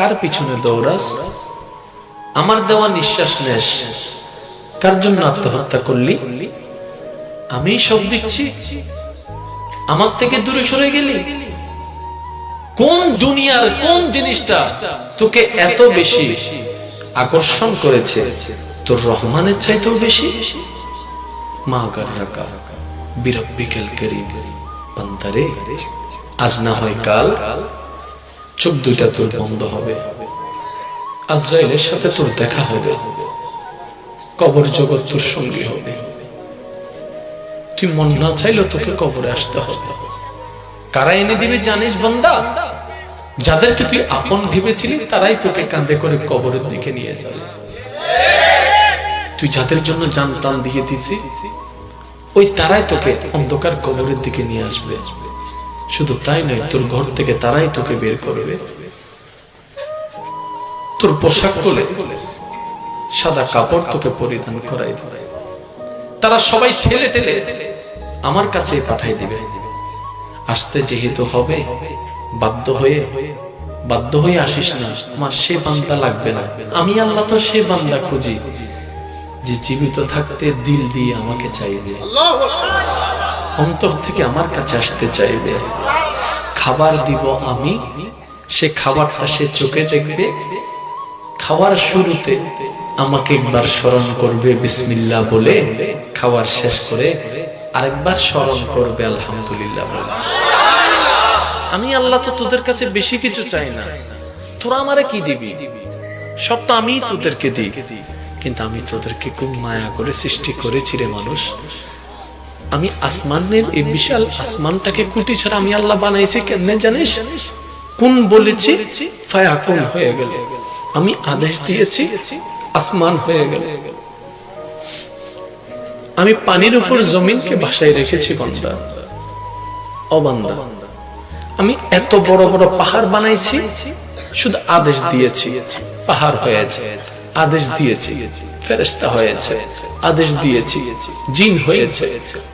কার পিছনে দৌড়াস? আমার দেওয়া নিঃশ্বাস নেস। কার জন্য আত্মহত্যা করলি? আমি সব দিচ্ছি। আমার থেকে দূরে সরে গেলি? কোন দুনিয়ার কোন জিনিসটা তোকে এত বেশি আকর্ষণ করেছে? তোর রহমানের চাইতেও বেশি? মা গার্রাকা বিরব্বিকাল করিম। বান্দারে, আজ না হয় কাল চোখ দুইটা তোর বন্ধ হবে। আজরাইলের সাথে তোর দেখা হবে। কবর জগৎ তোর সঙ্গী হবে। তুই মন না চাইলেও তোকে কবরে আসতে হবে। কারা এনে দিবে জানিস বান্দা? যাদেরকে তুই আপন ভেবেছিলি, তারাই তোকে কাঁধে করে কবরের দিকে নিয়ে যাবে। তুই যাদের জন্য জান প্রাণ দিয়ে দিছি ওই তারাই তোকে অন্ধকার কবরের দিকে নিয়ে আসবে আসবে। শুধু তাই নয়, তোর ঘর থেকে তারাই তোকে বের করবে। তোর পোশাক বলে সাদা কাপড় তোকে পরিধান করাই তারা সবাই ঠেলে ঠেলে আমার কাছে পাঠাই দিবে। আসতে যেহেতু হবে, বাধ্য হয়ে বাধ্য হয়ে আসিস না। আমার সে বান্দা লাগবে না। আমি আল্লাহ তো সে বান্দা খুঁজি। যে জীবিত থাকতে দিল দিয়ে আমাকে চাইবে। অন্তর থেকে আমার কাছে আসতে চাইবে। খাবার দিব আমি, সে খাবারটা সে চোখে দেখবে। খাওয়ার শুরুতে আমাকে একবার স্মরণ করবে বিসমিল্লা বলে খাওয়ার শেষ করে আরেকবার স্মরণ করবে, আলহামদুলিল্লাহ বলে। আমি আল্লাহ তো তোদের কাছে বেশি কিছু চাই না। তোরা আমারে কি দিবি? সব তো আমি তোদেরকে দিই। কিন্তু আমি তোদেরকে খুব মায়া করে সৃষ্টি করেছি রে মানুষ। আমি আসমানের এই বিশাল আসমানটাকে কুটি ছাড়া আমি আল্লাহ বানাইছি কেমনে জানিস? কোন বলেছি? ফায়াকুন হয়ে গেল। আমি আদেশ দিয়েছি, আসমান হয়ে গেল। আমি পানির উপর জমিনকে ভাসায় রেখেছি, বান্দা। অবান্দা আমি এত বড় বড় পাহাড় বানাইছি, শুধু আদেশ দিয়েছি, পাহাড় হয়েছে, আদেশ দিয়েছি। ফেরেস্তা হয়েছে, আদেশ দিয়েছি, জিন হয়েছে,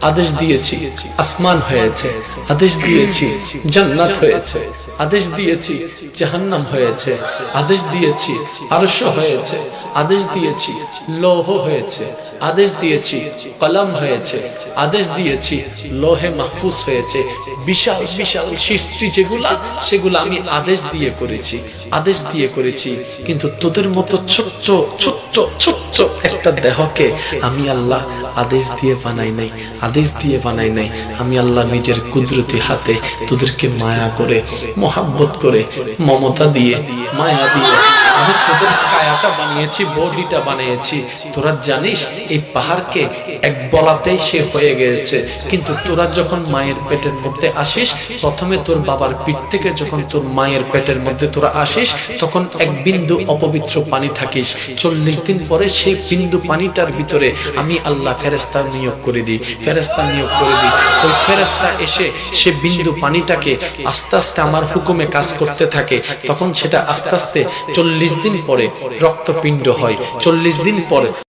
আদেশ দিয়েছি, আসমান হয়েছে, আদেশ দিয়েছি, জান্নাত হয়েছে, আদেশ দিয়েছি, জাহান্নাম হয়েছে, আদেশ দিয়েছি, আরশ হয়েছে, আদেশ দিয়েছি, লৌহ হয়েছে, আদেশ দিয়েছি, কলম হয়েছে, আদেশ দিয়েছি, লোহে মাহফুজ হয়েছে, বিশাল বিশাল সৃষ্টি যেগুলা, সেগুলো আমি আদেশ দিয়ে করেছি, আদেশ দিয়ে করেছি, কিন্তু তোদের মতো ছোট্ট ছোট্ট ছোট্ট একটা দেহকে আমি আল্লাহ আদেশ দিয়ে বানাই নাই, আদেশ দিয়ে বানাই নাই। আমি আল্লাহ নিজের কুদরতি হাতে তোদেরকে মায়া করে, মোহাব্বত করে, মমতা দিয়ে, মায়া দিয়ে আমি তোদের কায়াটা বানিয়েছি, বডিটা বানিয়েছি। তোরা জানিস, এই পাহাড়কে এক বলাতেই সে হয়ে গেছে। কিন্তু তোরা যখন মায়ের পেটের মধ্যে আসিস, প্রথমে তোর বাবার পিঠ থেকে যখন তোর মায়ের পেটের মধ্যে তোরা আসিস, তখন এক বিন্দু অপবিত্র পানি থাকিস। চল্লিশ দিন পরে সেই বিন্দু পানিটার ভিতরে আমি আল্লাহ ফেরেস্তা নিয়োগ করে দিই ফেরেস্তা নিয়োগ করে দিই। ওই ফেরেস্তা এসে সে বিন্দু পানিটাকে আস্তে আস্তে আমার হুকুমে কাজ করতে থাকে। তখন সেটা আস্তে আস্তে চল্লিশ দিন পরে রক্তপিণ্ড হয়। চল্লিশ দিন পরে